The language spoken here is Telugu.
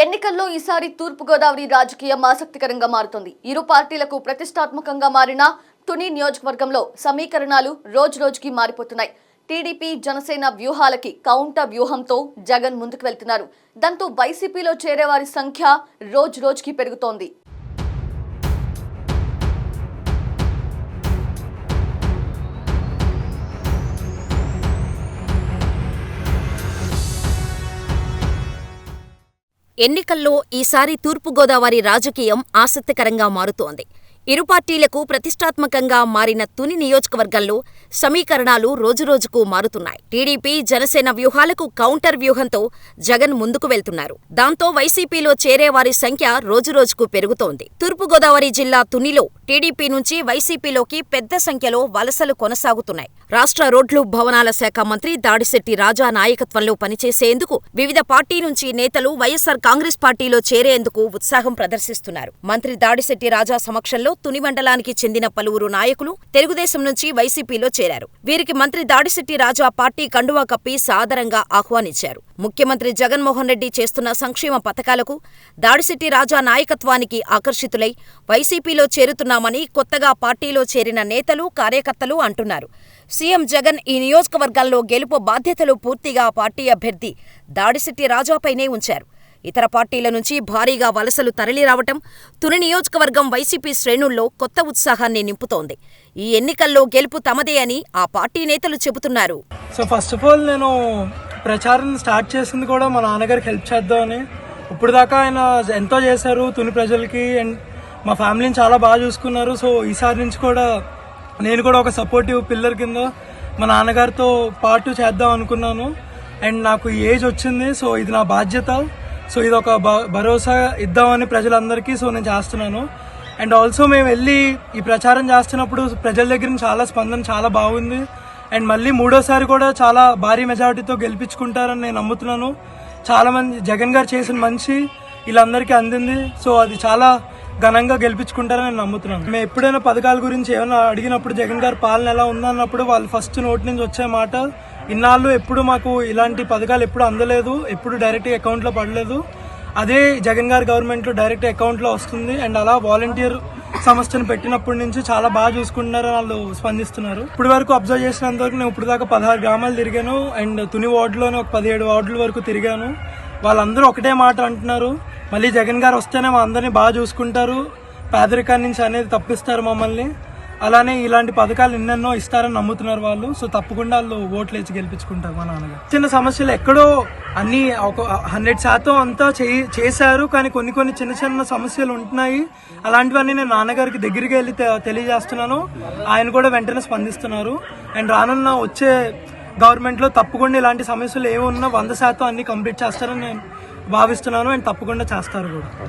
ఎన్నికల్లో ఈసారి తూర్పుగోదావరి రాజకీయం ఆసక్తికరంగా మారుతోంది. ఇరు పార్టీలకు ప్రతిష్టాత్మకంగా మారిన తుని నియోజకవర్గంలో సమీకరణాలు రోజు రోజుకి మారిపోతున్నాయి. టీడీపీ జనసేన వ్యూహాలకి కౌంటర్ వ్యూహంతో జగన్ ముందుకు వెళ్తున్నారు. దాంతో వైసీపీలో చేరేవారి సంఖ్య రోజు రోజుకి పెరుగుతోంది. ఎన్నికల్లో ఈసారి తూర్పుగోదావరి రాజకీయం ఆసక్తికరంగా మారుతోంది. ఇరు పార్టీలకు ప్రతిష్టాత్మకంగా మారిన తుని నియోజకవర్గంలో సమీకరణాలు రోజురోజుకు మారుతున్నాయి. టీడీపీ జనసేన వ్యూహాలకు కౌంటర్ వ్యూహంతో జగన్ ముందుకు వెళ్తున్నారు. దాంతో వైసీపీలో చేరేవారి సంఖ్య రోజురోజుకు పెరుగుతోంది. తూర్పుగోదావరి జిల్లా తునిలో టీడీపీ నుంచి వైసీపీలోకి పెద్ద సంఖ్యలో వలసలు కొనసాగుతున్నాయి. రాష్ట్ర రోడ్లు భవనాల శాఖ మంత్రి దాడిశెట్టి రాజా నాయకత్వంలో పనిచేసేందుకు వివిధ పార్టీ నుంచి నేతలు వైఎస్సార్ కాంగ్రెస్ పార్టీలో చేరేందుకు ఉత్సాహం ప్రదర్శిస్తున్నారు. మంత్రి దాడిశెట్టి రాజా సమక్షంలో తుని మండలానికి చెందిన పలువురు నాయకులు తెలుగుదేశం నుంచి వైసీపీలో చేరారు. వీరికి మంత్రి దాడిశెట్టి రాజా పార్టీ కండువా కప్పి సాదరంగా ఆహ్వానించారు. ముఖ్యమంత్రి జగన్మోహన్ రెడ్డి చేస్తున్న సంక్షేమ పథకాలకు దాడిశెట్టి రాజా నాయకత్వానికి ఆకర్షితులై వైసీపీలో చేరుతున్నామని కొత్తగా పార్టీలో చేరిన నేతలు కార్యకర్తలు అంటున్నారు. సీఎం జగన్ ఈ నియోజకవర్గాల్లో గెలుపు బాధ్యతలు పూర్తిగా పార్టీ అభ్యర్థి దాడిశెట్టి రాజాపైనే ఉంచారు. ఇతర పార్టీల నుంచి భారీగా వలసలు తరలిరావటం తుని నియోజకవర్గం వైసీపీ శ్రేణుల్లో కొత్త ఉత్సాహాన్ని నింపుతోంది. ఈ ఎన్నికల్లో గెలుపు తమదే అని ఆ పార్టీ నేతలు చెబుతున్నారు. సో ఫస్ట్ ఆఫ్ ఆల్ నేను ప్రచారం స్టార్ట్ చేసింది కూడా మా నాన్నగారికి హెల్ప్ చేద్దామని. ఇప్పుడు దాకా ఆయన ఎంతో చేశారు తుని ప్రజలకి అండ్ మా ఫ్యామిలీని చాలా బాగా చూసుకున్నారు. సో ఈసారి నుంచి కూడా నేను కూడా ఒక సపోర్టివ్ పిల్లర్ కింద మా నాన్నగారితో పాటు చేద్దాం అనుకున్నాను. అండ్ నాకు ఏజ్ వచ్చింది సో ఇది నా బాధ్యత. సో ఇది ఒక భ- భరోసా ఇద్దామని ప్రజలందరికీ సో నేను చేస్తున్నాను. అండ్ ఆల్సో మేము వెళ్ళి ఈ ప్రచారం చేస్తున్నప్పుడు ప్రజల దగ్గర చాలా స్పందన చాలా బాగుంది. అండ్ మళ్ళీ మూడోసారి కూడా చాలా భారీ మెజారిటీతో గెలిపించుకుంటారని నేను నమ్ముతున్నాను. చాలా మంది జగన్ గారు చేసిన మంచి వీళ్ళందరికీ అందింది. సో అది చాలా ఘనంగా గెలిపించుకుంటారని నేను నమ్ముతున్నాను. మేము ఎప్పుడైనా పథకాల గురించి ఏమైనా అడిగినప్పుడు జగన్ గారు పాలన ఎలా ఉందన్నప్పుడు వాళ్ళు ఫస్ట్ నోటి నుంచి వచ్చే మాట ఇన్నాళ్ళు ఎప్పుడు మాకు ఇలాంటి పథకాలు ఎప్పుడు అందలేదు ఎప్పుడు డైరెక్ట్ అకౌంట్లో పడలేదు. అదే జగన్ గారి గవర్నమెంట్లో డైరెక్ట్ అకౌంట్లో వస్తుంది అండ్ అలా వాలంటీర్ సంస్థను పెట్టినప్పటి నుంచి చాలా బాగా చూసుకుంటున్నారు వాళ్ళు స్పందిస్తున్నారు. ఇప్పటి వరకు అబ్జర్వ్ చేసినంత వరకు నేను ఇప్పుడు దాకా పదహారు గ్రామాలు తిరిగాను అండ్ తుని వార్డులోనే ఒక పదిహేడు వార్డుల వరకు తిరిగాను. వాళ్ళందరూ ఒకటే మాట అంటున్నారు మళ్ళీ జగన్ గారు వస్తేనే మా అందరినీ బాగా చూసుకుంటారు. పేదరికాన్ని నుంచి అనేది తప్పిస్తారు మమ్మల్ని. అలానే ఇలాంటి పథకాలు ఎన్నెన్నో ఇస్తారని నమ్ముతున్నారు వాళ్ళు. సో తప్పకుండా వాళ్ళు ఓట్లు వేసి గెలిపించుకుంటారు మా నాన్నగారు. చిన్న సమస్యలు ఎక్కడో అన్ని ఒక హండ్రెడ్ శాతం అంతా చేయి- చేశారు. కానీ కొన్ని కొన్ని చిన్న చిన్న సమస్యలు ఉంటున్నాయి. అలాంటివన్నీ నేను నాన్నగారికి దగ్గరికి వెళ్ళి తె- తెలియజేస్తున్నాను. ఆయన కూడా వెంటనే స్పందిస్తున్నారు. అండ్ రానున్న వచ్చే గవర్నమెంట్లో తప్పకుండా ఇలాంటి సమస్యలు ఏమున్నా వంద శాతం అన్ని కంప్లీట్ చేస్తారని నేను భావిస్తున్నాను. అండ్ తప్పకుండా చేస్తారు కూడా.